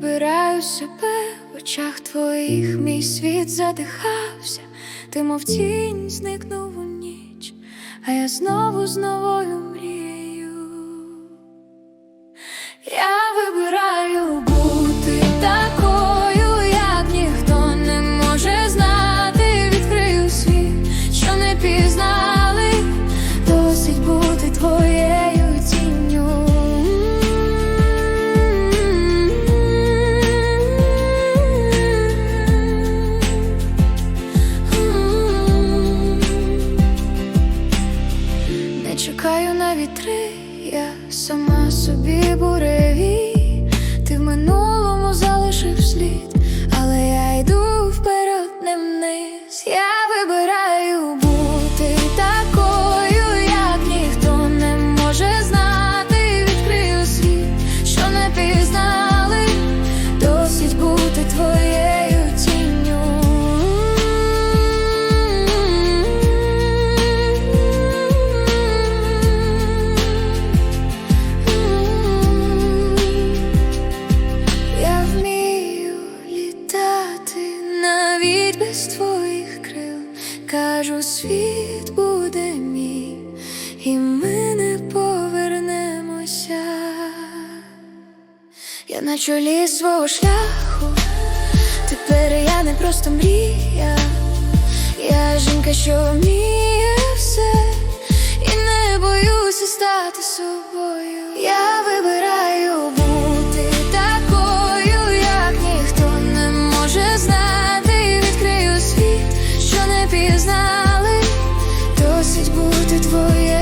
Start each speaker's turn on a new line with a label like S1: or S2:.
S1: вибираю себе в очах твоїх, мій світ задихався, ти мов тінь зникнув у ніч, а я знову з новою мрією. Я вибираю бути такою, як ніхто не може знати. Відкрию світ, що не пізнали, чекаю на вітри, я сама собі буревій. Без твоїх крил. Кажу, світ буде мій, і ми не повернемося. Я на чолі свого шляху, тепер я не просто мрія, я жінка, що вміє все, і не боюся стати собою. Знали досить бути твоє.